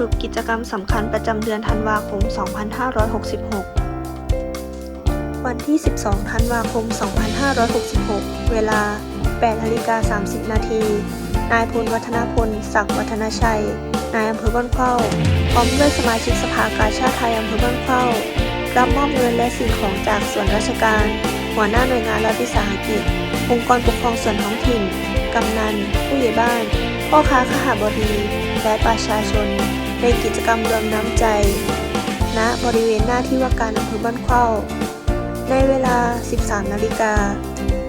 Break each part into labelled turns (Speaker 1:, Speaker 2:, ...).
Speaker 1: รุปกิจกรรมสำคัญประจำเดือนธันวาคม 2566 วันที่ 12 ธันวาคม 2566 เวลา8นาฬิกา30 นาที นายพลวัฒนพล ศักดิ์วัฒนชัย นายอำเภอบ้านเข้า พร้อมด้วยสมาชิกสภากาชาติไทยอำเภอบ้านเข้า รับมอบเงินและสิ่งของจากส่วนราชการ หัวหน้าหน่วยงานรัฐวิสาหกิจ องค์กรปกครองส่วนท้องถิ่น กำนัน ผู้ใหญ่บ้าน พ่อค้าขหบดี และประชาชน ในกิจกรรมรวมน้ำใจ ณ บริเวณหน้าที่ว่าการอำเภอบ้านเข้า ในเวลา 13 นาฬิกา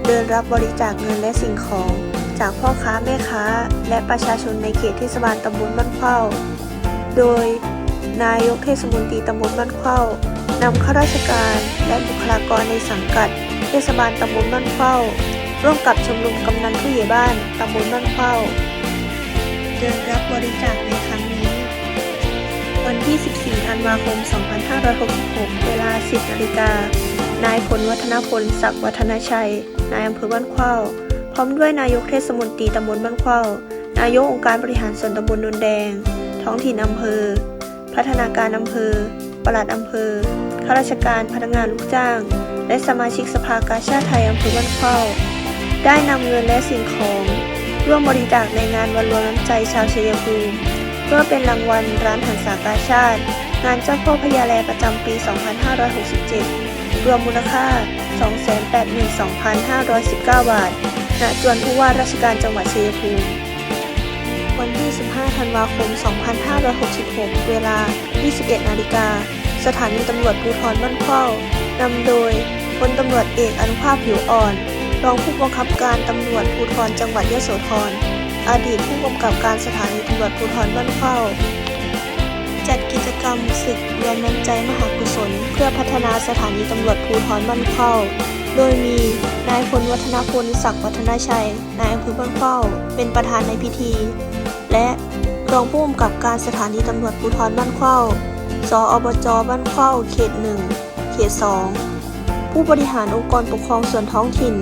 Speaker 1: เดินรับบริจาคเงินและสิ่งของ จากพ่อค้าแม่ค้า และประชาชนในเขตเทศบาลตำบลบ้านเข้า โดย นายกเทศมนตรีตำบลบ้านเข้านำข้าราชการและบุคลากรในสังกัด เทศบาลตำบลบ้านเข้าร่วมกับชมรมกำนันผู้ใหญ่บ้านตำบลบ้านเข้า เดินรับบริจาคในครั้งนี้ วันที่ 14 ธันวาคม 2566 เวลา 10นาฬิกา นายพลวัฒนพลศักดิ์วัฒนชัย นายอำเภอบ้านเข้า พร้อมด้วยนายกเทศมนตรีตำบลบ้านเข้า นายกองค์การบริหารส่วนตำบลนนแดง ท้องถิ่นอำเภอ พัฒนาการอำเภอ ปลัดอำเภอ ข้าราชการพนักงานลูกจ้าง และสมาชิกสภากาชาติไทยอำเภอบ้านเข้า ได้นำเงินและสิ่งของ ร่วมบริจาคในงานวันรวมน้ำใจชาวเชัยภูมิเพื่อเป็นรางวัลร้านหันษากาชาติ งานเจ้าพ่อพญาแลประจำปี 2567 รวมมูลค่า 282,519 บาท ณ จวนผู้ว่าราชการจังหวัดเชัยภูมิวันที่ 15 ธันวาคม 2566 เวลา 21 นาฬิกา สถานีตำรวจภูธรบ้านเข้านำโดยพลตำรวจเอกอนุภาพผิวอ่อน รองผู้บังคับการตำรวจภูธรจังหวัดยโสธร อดีตผู้กำกับการสถานีตำรวจภูธรบ้านเข้า จัดกิจกรรมศึกรวมน้ำใจมหากุศล เพื่อพัฒนาสถานีตำรวจภูธรบ้านเข้า โดยมีนายพลวัฒนพลศักดิ์วัฒนชัย นายอำเภอบ้านเข้า เป็นประธานในพิธี และรองผู้กำกับการสถานีตำรวจภูธรบ้านเข้า สออบจบ้านเข้า เขตหนึ่ง เขตสองผู้บริหารองค์กรปกครองส่วนท้องถิ่น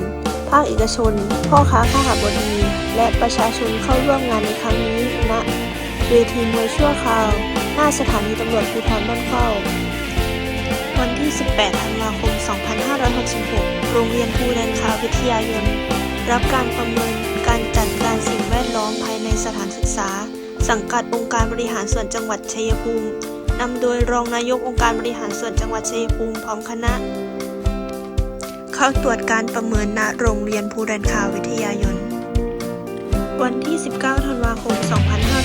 Speaker 1: ภาคเอกชน พ่อค้าข้าหาบดี และประชาชนเข้าร่วมงานในครั้งนี้ณเวทีมวยชั่วคราว หน้าสถานีตำรวจภูธรบ้านเข้า วันที่ 18 ธันวาคม 2566 โรงเรียนภูแลนคาวิทยายน รับการประเมินการจัดการสิ่งแวดล้อมภายในสถานศึกษา สังกัดองค์การบริหารส่วนจังหวัดชัยภูมินำโดยรองนายกองค์การบริหารส่วนจังหวัดชัยภูมิพร้อมคณะ เข้าตรวจการประเมินณโรงเรียนภูแรนคาวิทยายน วันที่ 19 ธันวาคม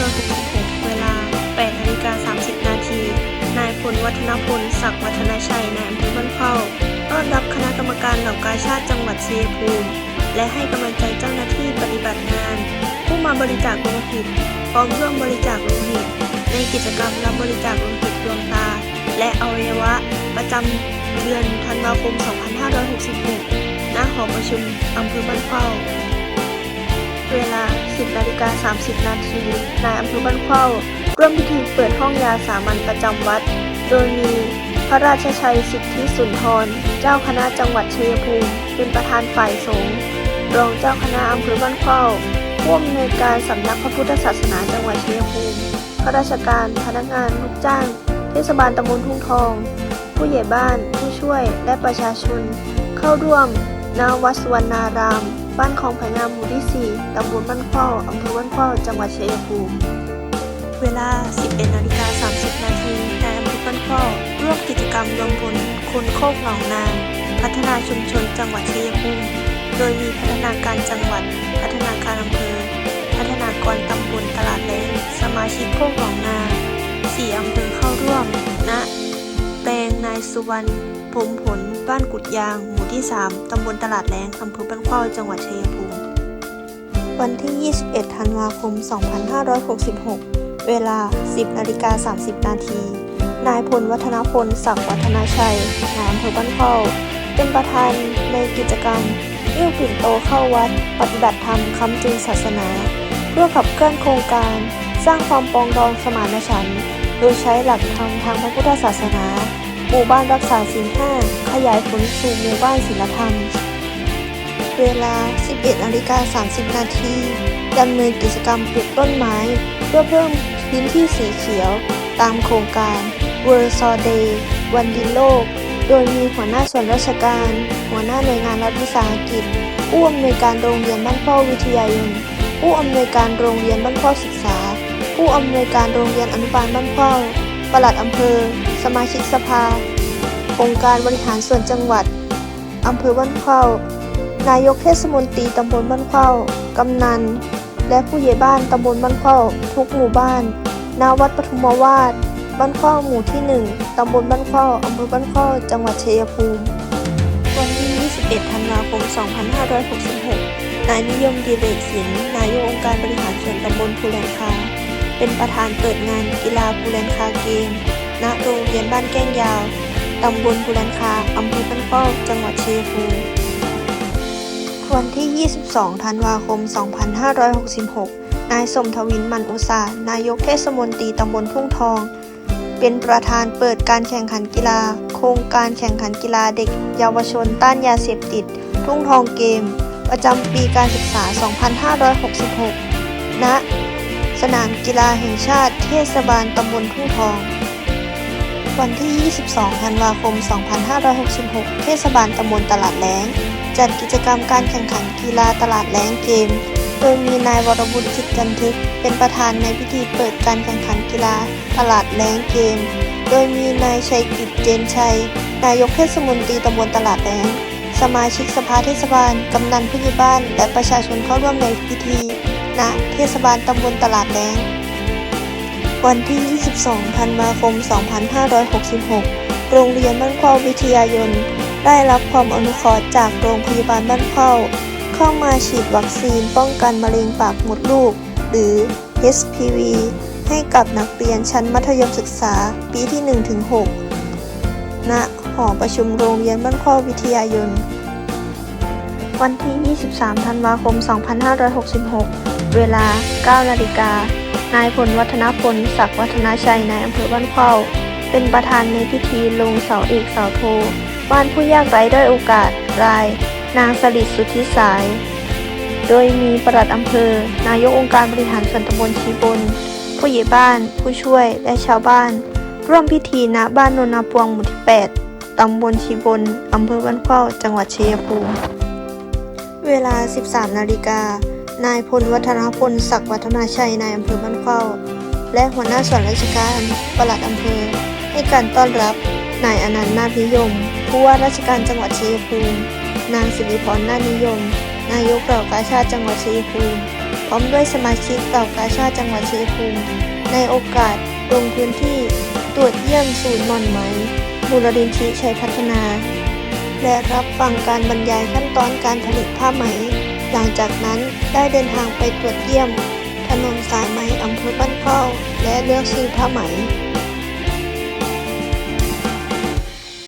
Speaker 1: 2566 เวลา8นาฬิกา30 นาที นายพลวัฒนพล ศักดิ์วัฒนชัยนายอำเภอบ้านเข้าต้อนรับคณะกรรมการเหล่ากาชาติจังหวัดเชัยงภูมิ และให้กำลังใจเจ้าหน้าที่ปฏิบัติงาน ผู้มาบริจาคโลหิตพร้อมร่วมบริจาคโลหิตในกิจกรรมรับบริจาคโลหิตดวงตา และอวัยวะประจำ เดือนธันวาคม 2566 ณ หอประชุมอำเภอบ้านเข้า เวลา 10นาฬิกา30 นาทีนายอำเภอบ้านเข้า ร่วมพิธีเปิดห้องยาสามัญประจำวัด โดยมีพระราชชัยสิทธิสุนทร เจ้าคณะจังหวัดชัยภูมิ เป็นประธานฝ่ายสงฆ์ รองเจ้าคณะอำเภอบ้านเข้าผู้อำนวยการสำนักพระพุทธศาสนาจังหวัดชัยภูมิข้าราชการ พนักงาน ลูกจ้าง เทศบาลตำบลทุ่งทอง ผู้ใหญ่บ้าน ผู้ช่วย และประชาชน เข้าร่วมณวัดสุวรรณาราม บ้านคลองไผ่งามหมู่ที่ 4 ตำบลบ้านเข้าอำเภอบ้านเข้าจังหวัดชัยภูมิ เวลา 11นาฬิกา30 นาทีนายอำเภอบ้านเข้าร่วมกิจกรรมรวมพลคนโคกหนองนาพัฒนาชุมชนจังหวัดชัยภูมิ โดยมีพัฒนาการจังหวัด พัฒนาการอำเภอ พัฒนากรตำบลตลาดแรงสมาชิกโคกหนองนาสี่อำเภอเข้าร่วมณแป ลงนายสุวรรณพรมผล บ้านกุดยาง หมู่ที่ 3 ตำบลตลาดแรงอำเภอบ้านข้าจังหวัดชัยภูมิ วันที่ 21 ธันวาคม 2566 เวลา 10นาฬิกา30 นาที นายพลวัฒนพล ศักดิ์วัฒนาชัยนายอำเภอบ้านเข้าเป็นประธานในกิจกรรมยิ้วปิ่นโตเข้าวัด ปฏิบัติธรรมคำจุนศาสนา เพื่อขับเคลื่อนโครงการ สร้างความปรองดองสมานฉันท์ โดยใช้หลักธรรมทางพระพุทธศาสนา หมู่บ้านรักษาศีลห้าขยายผลสู่หมู่บ้านศีลธรรม เวลา 11นาฬิกา30 นาทีดำเนินกิจกรรมปลูกต้นไม้ เพื่อเพิ่มพื้นที่สีเขียว ตามโครงการ World s o d a y วันดินโลก โดยมีหัวหน้าส่วนราชการ หัวหน้าหน่วยงานรัฐวิสาหกิจ ผู้อำนวยการโรงเรียนบ้านพ่อวิทยายนผู้อำนวยการโรงเรียนบ้านพ่อศึกษา ผู้อำนวยการโรงเรียนอนุบาลบ้านพ่อปลัดอำเภอ สมาชิกสภา องค์การบริหารส่วนจังหวัด อำเภอบ้านเข้านายกเทศมนตรีตำบลบ้านเข้ากำนัน และผู้ใหญ่บ้านตำบลบ้านเข้าทุกหมู่บ้านณวัดปฐุมวาสบ้านเข้าหมู่ที่ 1ตำบลบ้านเข้าอำเภอบ้านเข้าจังหวัดชัยภูมิ วันที่ 21 ธันวาคม 2566 นายนิยมดีเรกสิน นายกองค์การบริหารส่วนตำบลภูแลนคา เป็นประธานเปิดงานกีฬาภูแลนคาเกม ณ โรงเรียนบ้านแก้งยาว ตำบลภูแลนคา อำเภอบ้านเข้า จังหวัดเชัยงภูมิวันที่ 22 ธันวาคม 2566 นายสมทวินมันอุตสานายกเทศมนตรีตำบลทุ่งทอง เป็นประธานเปิดการแข่งขันกีฬา โครงการแข่งขันกีฬาเด็ก เยาวชนต้านยาเสพติด ทุ่งทองเกม ประจำปีการศึกษา 2566 ณ สนามกีฬาแห่งชาติเทศบาลตำบลทุ่งทอง วันที่ 22 ธันวาคม 2566 เทศบาลตำบลตลาดแล้งจัดกิจกรรมการแข่งขันกีฬาตลาดแล้งเกม โดยมีนายวรบุตรจิตจันทึก เป็นประธานในพิธีเปิดการแข่งขันกีฬาตลาดแล้งเกม โดยมีนายชัยกิจเจนชัย นายกเทศมนตรีตำบลตลาดแล้งสมาชิกสภาเทศบาล กำนันผู้ใหญ่บ้าน และประชาชนเข้าร่วมในพิธี ณเทศบาลตำบลตลาดแล้งวันที่ 22 ธันวาคม 2566 โรงเรียนบ้านเข้าวิทยายน ได้รับความอนุเคราะห์จากโรงพยาบาลบ้านเข้า เข้ามาฉีดวัคซีนป้องกันมะเร็งปากมดลูก หรือ HPV ให้กับนักเรียนชั้นมัธยมศึกษาปีที่ 1-6 ณ หอประชุมโรงเรียนบ้านเข้าวิทยายน วันที่ 23 ธันวาคม 2566 เวลา 9 นาฬิกา นายพลวัฒนพล ศักดิ์วัฒนาชัยนายอำเภอบ้านเข้า เป็นประธานในพิธีลงเสาเอกเสาโท บ้านผู้ยากไร้ด้อยโอกาสราย นางสลิดสุทธิสาย โดยมีปลัดอำเภอ นายกองค์การบริหารส่วนตำบลชีบน ผู้ใหญ่บ้าน ผู้ช่วย และชาวบ้าน ร่วมพิธีณบ้านนนนาพวงหมู่ที่ 8 ตำบลชีบน อำเภอบ้านเข้า จังหวัดชัยภูมิ เวลา 13 นาฬิกา นายพลวัฒนพลศักดิ์วัฒนาชัยนายอำเภอบ้านเข้า และหัวหน้าส่วนราชการปลัดอำเภอ ให้การต้อนรับนายอนันต์นาคนิยม ผู้ว่าราชการจังหวัดชัยภูมิ นางสิริพรนานิยม นายกเหล่ากาชาติจังหวัดชัยภูมิพร้อมด้วยสมาชิกเหล่ากาชาติจังหวัดชัยภูมิในโอกาสลงพื้นที่ตรวจเยี่ยมศูนย์หม่อนไหมมูลนิธิชัยพัฒนา และรับฟังการบรรยายขั้นตอนการผลิตผ้าไหม หลังจากนั้นได้เดินทางไปตรวจเยี่ยม ถนนสายไหมอำเภอบ้านเข้า และเลือกซื้อผ้าไหม